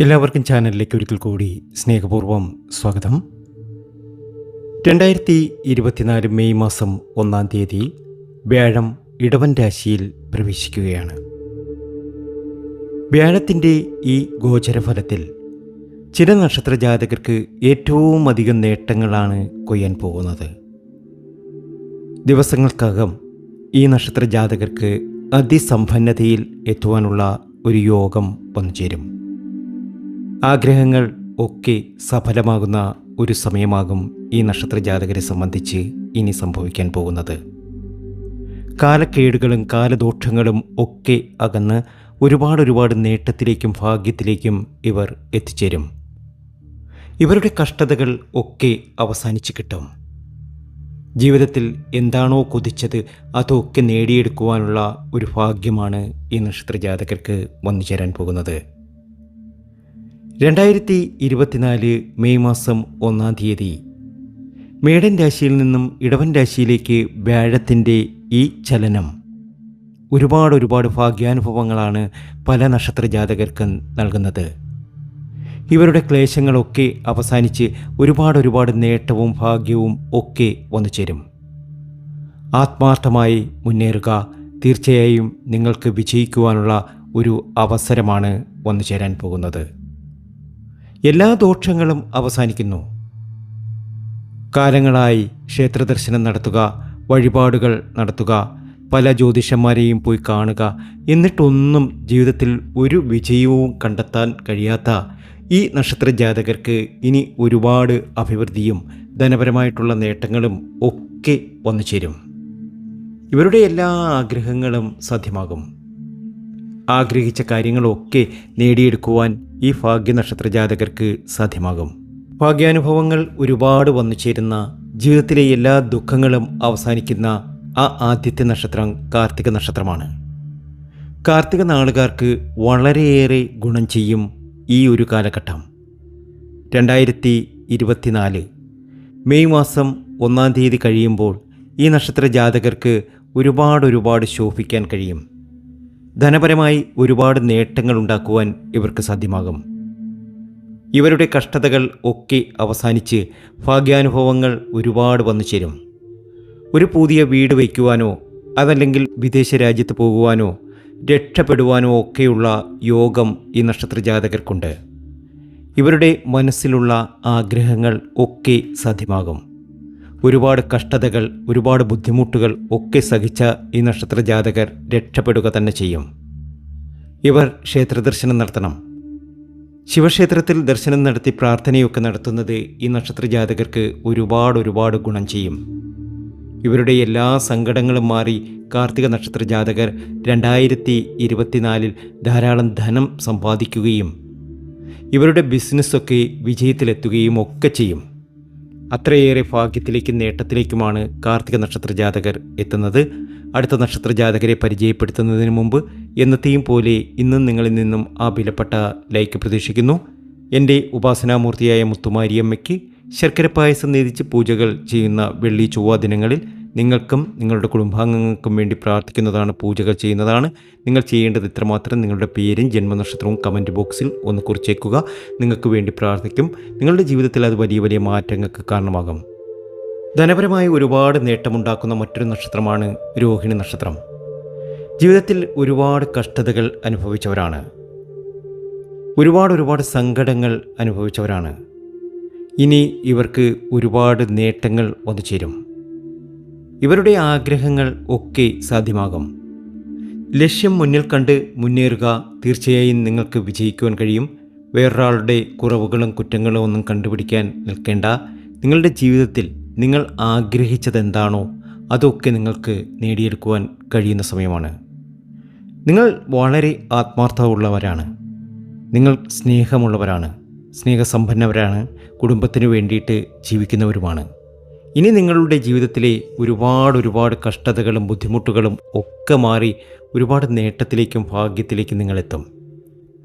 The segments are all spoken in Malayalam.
എല്ലാവർക്കും ചാനലിലേക്ക് ഒരിക്കൽ കൂടി സ്നേഹപൂർവം സ്വാഗതം. രണ്ടായിരത്തി ഇരുപത്തിനാല് മെയ് മാസം ഒന്നാം തീയതി വ്യാഴം ഇടവൻ രാശിയിൽ പ്രവേശിക്കുകയാണ്. വ്യാഴത്തിന്റെ ഈ ഗോചരഫലത്തിൽ ചില നക്ഷത്ര ജാതകർക്ക് ഏറ്റവും അധികം നേട്ടങ്ങളാണ് കൊയ്യാൻ പോകുന്നത്. ദിവസങ്ങൾക്കകം ഈ നക്ഷത്ര ജാതകർക്ക് അതിസമ്പന്നതയിൽ എത്തുവാനുള്ള ഒരു യോഗം വന്നുചേരും. ആഗ്രഹങ്ങൾ ഒക്കെ സഫലമാകുന്ന ഒരു സമയമാകും ഈ നക്ഷത്ര ജാതകരെ സംബന്ധിച്ച് ഇനി സംഭവിക്കാൻ പോകുന്നത്. കാലക്കേടുകളും കാലദോഷങ്ങളും ഒക്കെ അകന്ന് ഒരുപാട് ഒരുപാട് നേട്ടത്തിലേക്കും ഭാഗ്യത്തിലേക്കും ഇവർ എത്തിച്ചേരും. ഇവരുടെ കഷ്ടതകൾ ഒക്കെ അവസാനിച്ച് കിട്ടും. ജീവിതത്തിൽ എന്താണോ കൊതിച്ചത് അതൊക്കെ നേടിയെടുക്കുവാനുള്ള ഒരു ഭാഗ്യമാണ് ഈ നക്ഷത്ര ജാതകർക്ക് വന്നു ചേരാൻ പോകുന്നത്. രണ്ടായിരത്തി ഇരുപത്തിനാല് മെയ് മാസം ഒന്നാം തീയതി. മേടൻ രാശിയിൽ നിന്നും ഇടവൻ രാശിയിലേക്ക് വ്യാഴത്തിന്റെ ഈ ചലനം. ഒരുപാട് ഒരുപാട് ഭാഗ്യാനുഭവങ്ങളാണ് പല നക്ഷത്ര ജാതകർക്കും നൽകുന്നത്. ഇവരുടെ ക്ലേശങ്ങളൊക്കെ അവസാനിച്ച് ഒരുപാട് ഒരുപാട് നേട്ടവും ഭാഗ്യവും ഒക്കെ വന്നു ചേരും. ആത്മാർത്ഥമായി മുന്നേറുക തീർച്ചയായും നിങ്ങൾക്ക് വിജയിക്കുവാനുള്ള ഒരു അവസരമാണ് വന്നു ചേരാൻ പോകുന്നത്. എല്ലാ ദോഷങ്ങളും അവസാനിക്കുന്നു. കാലങ്ങളായി ക്ഷേത്രദർശനം നടത്തുക വഴിപാടുകൾ നടത്തുക പല ജ്യോതിഷന്മാരെയും പോയി കാണുക എന്നിട്ടൊന്നും ജീവിതത്തിൽ ഒരു വിജയവും കണ്ടെത്താൻ കഴിയാത്ത ഈ നക്ഷത്ര ജാതകർക്ക് ഇനി ഒരുപാട് അഭിവൃദ്ധിയും ധനപരമായിട്ടുള്ള നേട്ടങ്ങളും ഒക്കെ വന്നു ചേരും ഇവരുടെ എല്ലാ ആഗ്രഹങ്ങളും സാധ്യമാകും. ആഗ്രഹിച്ച കാര്യങ്ങളൊക്കെ നേടിയെടുക്കുവാൻ ഈ ഭാഗ്യ നക്ഷത്ര ജാതകർക്ക് സാധ്യമാകും. ഭാഗ്യാനുഭവങ്ങൾ ഒരുപാട് വന്നു ചേരുന്ന ജീവിതത്തിലെ എല്ലാ ദുഃഖങ്ങളും അവസാനിക്കുന്ന ആ ആദ്യത്തെ നക്ഷത്രം കാർത്തിക നക്ഷത്രമാണ്. കാർത്തിക നാളുകാർക്ക് വളരെയേറെ ഗുണം ചെയ്യും ഈ ഒരു കാലഘട്ടം. രണ്ടായിരത്തി ഇരുപത്തിനാല് മെയ് മാസം ഒന്നാം തീയതി കഴിയുമ്പോൾ ഈ നക്ഷത്ര ജാതകർക്ക് ഒരുപാട് ഒരുപാട് ശോഭിക്കാൻ കഴിയും. ധനപരമായി ഒരുപാട് നേട്ടങ്ങൾ ഉണ്ടാക്കുവാൻ ഇവർക്ക് സാധ്യമാകും. ഇവരുടെ കഷ്ടതകൾ ഒക്കെ അവസാനിച്ച് ഭാഗ്യാനുഭവങ്ങൾ ഒരുപാട് വന്നു ചേരും. ഒരു പുതിയ വീട് വയ്ക്കുവാനോ അതല്ലെങ്കിൽ വിദേശ രാജ്യത്ത് പോകുവാനോ രക്ഷപ്പെടുവാനോ ഒക്കെയുള്ള യോഗം ഈ നക്ഷത്ര ജാതകർക്കുണ്ട് ഇവരുടെ മനസ്സിലുള്ള ആഗ്രഹങ്ങൾ ഒക്കെ സാധ്യമാകും. ഒരുപാട് കഷ്ടതകൾ ഒരുപാട് ബുദ്ധിമുട്ടുകൾ ഒക്കെ സഹിച്ച ഈ നക്ഷത്ര ജാതകർ രക്ഷപ്പെടുക തന്നെ ചെയ്യും. ഇവർ ക്ഷേത്രദർശനം നടത്തണം. ശിവക്ഷേത്രത്തിൽ ദർശനം നടത്തി പ്രാർത്ഥനയൊക്കെ നടത്തുന്നത് ഈ നക്ഷത്ര ജാതകർക്ക് ഒരുപാട് ഒരുപാട് ഗുണം ചെയ്യും. ഇവരുടെ എല്ലാ സങ്കടങ്ങളും മാറി കാർത്തിക നക്ഷത്ര ജാതകർ രണ്ടായിരത്തി ഇരുപത്തിനാലിൽ ധാരാളം ധനം സമ്പാദിക്കുകയും ഇവരുടെ ബിസിനസ്സൊക്കെ വിജയത്തിലെത്തുകയും ഒക്കെ ചെയ്യും. അത്രയേറെ ഭാഗ്യത്തിലേക്കും നേട്ടത്തിലേക്കുമാണ് കാർത്തിക നക്ഷത്ര ജാതകർ എത്തുന്നത്. അടുത്ത നക്ഷത്ര ജാതകരെ പരിചയപ്പെടുത്തുന്നതിന് മുമ്പ് എന്നത്തെയും പോലെ ഇന്നും നിങ്ങളിൽ നിന്നും ആ വിലപ്പെട്ട ലൈക്ക് പ്രതീക്ഷിക്കുന്നു. എന്റെ ഉപാസനാമൂർത്തിയായ മുത്തുമാരിയമ്മയ്ക്ക് ശർക്കര പായസം നേതിച്ച് പൂജകൾ ചെയ്യുന്ന വെള്ളി ചൊവ്വ ദിനങ്ങളിൽ നിങ്ങൾക്കും നിങ്ങളുടെ കുടുംബാംഗങ്ങൾക്കും വേണ്ടി പ്രാർത്ഥിക്കുന്നതാണ് പൂജകൾ ചെയ്യുന്നതാണ്. നിങ്ങൾ ചെയ്യേണ്ടത് ഇത്രമാത്രം. നിങ്ങളുടെ പേരും ജന്മനക്ഷത്രവും കമന്റ് ബോക്സിൽ ഒന്ന് കുറിച്ചേക്കുക. നിങ്ങൾക്ക് വേണ്ടി പ്രാർത്ഥിക്കും. നിങ്ങളുടെ ജീവിതത്തിൽ അത് വലിയ വലിയ മാറ്റങ്ങൾക്ക് കാരണമാകും. ധനപരമായി ഒരുപാട് നേട്ടമുണ്ടാക്കുന്ന മറ്റൊരു നക്ഷത്രമാണ് രോഹിണി നക്ഷത്രം. ജീവിതത്തിൽ ഒരുപാട് കഷ്ടതകൾ അനുഭവിച്ചവരാണ്. ഒരുപാട് ഒരുപാട് സങ്കടങ്ങൾ അനുഭവിച്ചവരാണ്. ഇനി ഇവർക്ക് ഒരുപാട് നേട്ടങ്ങൾ വന്നു ചേരും ഇവരുടെ ആഗ്രഹങ്ങൾ ഒക്കെ സാധ്യമാകും. ലക്ഷ്യം മുന്നിൽ കണ്ട് മുന്നേറുക തീർച്ചയായും നിങ്ങൾക്ക് വിജയിക്കുവാൻ കഴിയും. വേറൊരാളുടെ കുറവുകളും കുറ്റങ്ങളും ഒന്നും കണ്ടുപിടിക്കാൻ നിൽക്കേണ്ട. നിങ്ങളുടെ ജീവിതത്തിൽ നിങ്ങൾ ആഗ്രഹിച്ചതെന്താണോ അതൊക്കെ നിങ്ങൾക്ക് നേടിയെടുക്കുവാൻ കഴിയുന്ന സമയമാണ്. നിങ്ങൾ വളരെ ആത്മാർത്ഥമുള്ളവരാണ് നിങ്ങൾ സ്നേഹമുള്ളവരാണ്. സ്നേഹസമ്പന്നവരാണ്. കുടുംബത്തിന് വേണ്ടിയിട്ട് ജീവിക്കുന്നവരുമാണ്. ഇനി നിങ്ങളുടെ ജീവിതത്തിലെ ഒരുപാട് ഒരുപാട് കഷ്ടതകളും ബുദ്ധിമുട്ടുകളും ഒക്കെ മാറി ഒരുപാട് നേട്ടത്തിലേക്കും ഭാഗ്യത്തിലേക്കും നിങ്ങളെത്തും.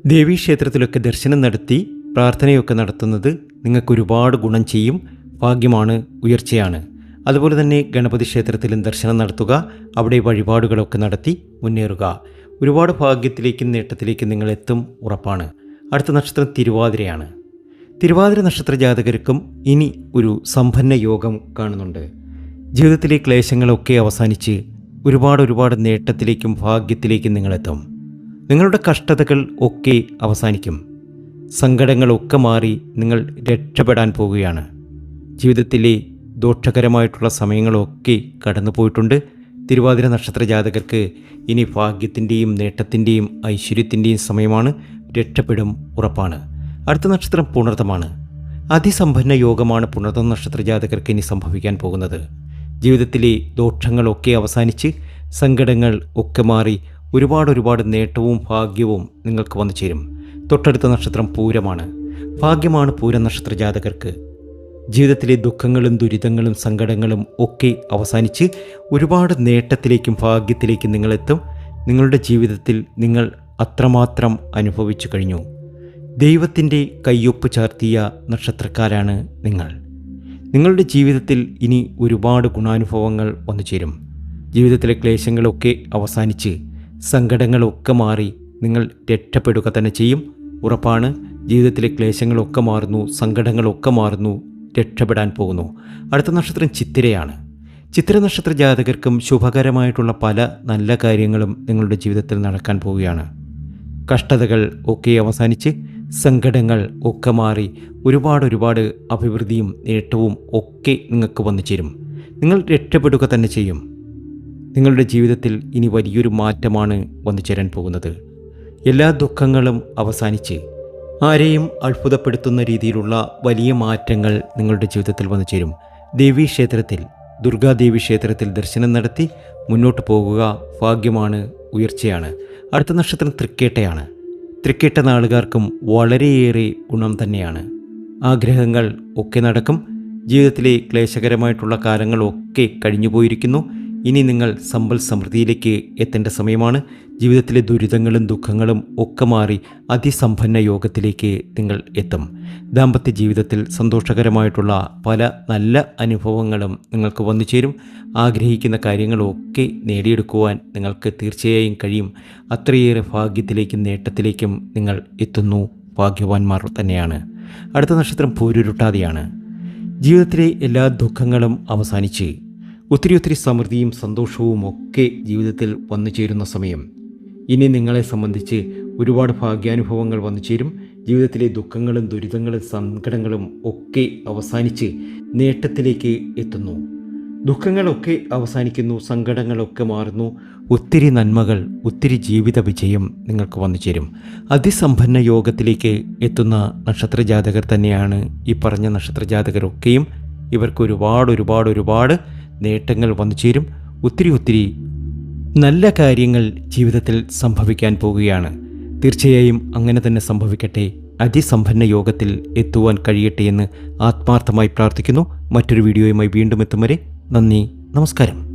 ദേവീക്ഷേത്രത്തിലൊക്കെ ദർശനം നടത്തി പ്രാർത്ഥനയൊക്കെ നടത്തുന്നത് നിങ്ങൾക്ക് ഒരുപാട് ഗുണം ചെയ്യും ഭാഗ്യമാണ് ഉയർച്ചയാണ്. അതുപോലെ തന്നെ ഗണപതി ക്ഷേത്രത്തിലും ദർശനം നടത്തുക അവിടെ വഴിപാടുകളൊക്കെ നടത്തി മുന്നേറുക. ഒരുപാട് ഭാഗ്യത്തിലേക്കും നേട്ടത്തിലേക്കും നിങ്ങളെത്തും ഉറപ്പാണ്. അടുത്ത നക്ഷത്രം തിരുവാതിരയാണ്. തിരുവാതിര നക്ഷത്ര ജാതകർക്കും ഇനി ഒരു സമ്പന്ന യോഗം കാണുന്നുണ്ട്. ജീവിതത്തിലെ ക്ലേശങ്ങളൊക്കെ അവസാനിച്ച് ഒരുപാട് ഒരുപാട് നേട്ടത്തിലേക്കും ഭാഗ്യത്തിലേക്കും നിങ്ങളെത്തും. നിങ്ങളുടെ കഷ്ടതകൾ ഒക്കെ അവസാനിക്കും. സങ്കടങ്ങളൊക്കെ മാറി നിങ്ങൾ രക്ഷപ്പെടാൻ പോവുകയാണ്. ജീവിതത്തിലെ ദോഷകരമായിട്ടുള്ള സമയങ്ങളൊക്കെ കടന്നു പോയിട്ടുണ്ട് തിരുവാതിര നക്ഷത്ര ജാതകർക്ക് ഇനി ഭാഗ്യത്തിന്റെയും നേട്ടത്തിന്റെയും ഐശ്വര്യത്തിന്റെയും സമയമാണ്. രക്ഷപ്പെടും ഉറപ്പാണ്. അടുത്ത നക്ഷത്രം പുണർത്തമാണ് അതിസമ്പന്ന യോഗമാണ് പുണർത്തം നക്ഷത്ര ജാതകർക്ക് ഇനി സംഭവിക്കാൻ പോകുന്നത്. ജീവിതത്തിലെ ദോഷങ്ങളൊക്കെ അവസാനിച്ച് സങ്കടങ്ങൾ ഒക്കെ മാറി ഒരുപാട് ഒരുപാട് നേട്ടവും ഭാഗ്യവും നിങ്ങൾക്ക് വന്നു ചേരും. തൊട്ടടുത്ത നക്ഷത്രം പൂരമാണ്. ഭാഗ്യമാണ് പൂര നക്ഷത്ര ജാതകർക്ക്. ജീവിതത്തിലെ ദുഃഖങ്ങളും ദുരിതങ്ങളും സങ്കടങ്ങളും ഒക്കെ അവസാനിച്ച് ഒരുപാട് നേട്ടത്തിലേക്കും ഭാഗ്യത്തിലേക്കും നിങ്ങളെത്തും. നിങ്ങളുടെ ജീവിതത്തിൽ നിങ്ങൾ അത്രമാത്രം അനുഭവിച്ചു കഴിഞ്ഞു. ദൈവത്തിന്റെ കയ്യൊപ്പ് ചാർത്തിയ നക്ഷത്രക്കാരാണ് നിങ്ങൾ. നിങ്ങളുടെ ജീവിതത്തിൽ ഇനി ഒരുപാട് ഗുണാനുഭവങ്ങൾ വന്നു ചേരും. ജീവിതത്തിലെ ക്ലേശങ്ങളൊക്കെ അവസാനിച്ച് സങ്കടങ്ങളൊക്കെ മാറി നിങ്ങൾ രക്ഷപ്പെടുക തന്നെ ചെയ്യും. ഉറപ്പാണ് ജീവിതത്തിലെ ക്ലേശങ്ങളൊക്കെ മാറുന്നു സങ്കടങ്ങളൊക്കെ മാറുന്നു രക്ഷപ്പെടാൻ പോകുന്നു. അടുത്ത നക്ഷത്രം ചിത്തിരയാണ്. ചിത്തിര നക്ഷത്ര ജാതകർക്കും ശുഭകരമായിട്ടുള്ള പല നല്ല കാര്യങ്ങളും നിങ്ങളുടെ ജീവിതത്തിൽ നടക്കാൻ പോവുകയാണ്. കഷ്ടതകൾ ഒക്കെ അവസാനിച്ച് സങ്കടങ്ങൾ ഒക്കെ മാറി ഒരുപാട് ഒരുപാട് അഭിവൃദ്ധിയും നേട്ടവും ഒക്കെ നിങ്ങൾക്ക് വന്നു ചേരും. നിങ്ങൾ രക്ഷപ്പെടുക തന്നെ ചെയ്യും. നിങ്ങളുടെ ജീവിതത്തിൽ ഇനി വലിയൊരു മാറ്റമാണ് വന്നു ചേരാൻ പോകുന്നത്. എല്ലാ ദുഃഖങ്ങളും അവസാനിച്ച് ആരെയും അത്ഭുതപ്പെടുത്തുന്ന രീതിയിലുള്ള വലിയ മാറ്റങ്ങൾ നിങ്ങളുടെ ജീവിതത്തിൽ വന്നു ചേരും. ദേവീ ക്ഷേത്രത്തിൽ ദുർഗാദേവി ക്ഷേത്രത്തിൽ ദർശനം നടത്തി മുന്നോട്ട് പോകുക ഭാഗ്യമാണ് ഉയർച്ചയാണ്. അടുത്ത നക്ഷത്രം തൃക്കേട്ടയാണ്. തൃക്കേട്ട നാളുകാർക്കും വളരെയേറെ ഗുണം തന്നെയാണ്. ആഗ്രഹങ്ങൾ ഒക്കെ നടക്കും. ജീവിതത്തിലെ ക്ലേശകരമായിട്ടുള്ള കാലങ്ങളൊക്കെ കഴിഞ്ഞുപോയിരിക്കുന്നു. ഇനി നിങ്ങൾ സമ്പൽ സമൃദ്ധിയിലേക്ക് എത്തേണ്ട സമയമാണ്. ജീവിതത്തിലെ ദുരിതങ്ങളും ദുഃഖങ്ങളും ഒക്കെ മാറി അതിസമ്പന്ന യോഗത്തിലേക്ക് നിങ്ങൾ എത്തും. ദാമ്പത്യ ജീവിതത്തിൽ സന്തോഷകരമായിട്ടുള്ള പല നല്ല അനുഭവങ്ങളും നിങ്ങൾക്ക് വന്നു ചേരും. ആഗ്രഹിക്കുന്ന കാര്യങ്ങളൊക്കെ നേടിയെടുക്കുവാൻ നിങ്ങൾക്ക് തീർച്ചയായും കഴിയും. അത്രയേറെ ഭാഗ്യത്തിലേക്കും നേട്ടത്തിലേക്കും നിങ്ങൾ എത്തുന്നു. ഭാഗ്യവാന്മാർ തന്നെയാണ്. അടുത്ത നക്ഷത്രം പൂരുരുട്ടാതെയാണ്. ജീവിതത്തിലെ എല്ലാ ദുഃഖങ്ങളും അവസാനിച്ച് ഒത്തിരി ഒത്തിരി സമൃദ്ധിയും സന്തോഷവും ഒക്കെ ജീവിതത്തിൽ വന്നു ചേരുന്ന സമയം. ഇനി നിങ്ങളെ സംബന്ധിച്ച് ഒരുപാട് ഭാഗ്യാനുഭവങ്ങൾ വന്നു ചേരും. ജീവിതത്തിലെ ദുഃഖങ്ങളും ദുരിതങ്ങളും സങ്കടങ്ങളും ഒക്കെ അവസാനിച്ച് നേട്ടത്തിലേക്ക് എത്തുന്നു. ദുഃഖങ്ങളൊക്കെ അവസാനിക്കുന്നു സങ്കടങ്ങളൊക്കെ മാറുന്നു. ഒത്തിരി നന്മകൾ ഒത്തിരി ജീവിത വിജയം നിങ്ങൾക്ക് വന്നു ചേരും. അതിസമ്പന്ന യോഗത്തിലേക്ക് എത്തുന്ന നക്ഷത്ര ജാതകർ തന്നെയാണ് ഈ പറഞ്ഞ നക്ഷത്രജാതകരൊക്കെയും. ഇവർക്ക് ഒരുപാട് ഒരുപാട് ഒരുപാട് നേട്ടങ്ങൾ വന്നു ചേരും. ഒത്തിരി ഒത്തിരി നല്ല കാര്യങ്ങൾ ജീവിതത്തിൽ സംഭവിക്കാൻ പോവുകയാണ് തീർച്ചയായും അങ്ങനെ തന്നെ സംഭവിക്കട്ടെ. അതിസമ്പന്ന യോഗത്തിൽ എത്തുവാൻ കഴിയട്ടെ എന്ന് ആത്മാർത്ഥമായി പ്രാർത്ഥിക്കുന്നു. മറ്റൊരു വീഡിയോയുമായി വീണ്ടും എത്തും വരെ നന്ദി നമസ്കാരം.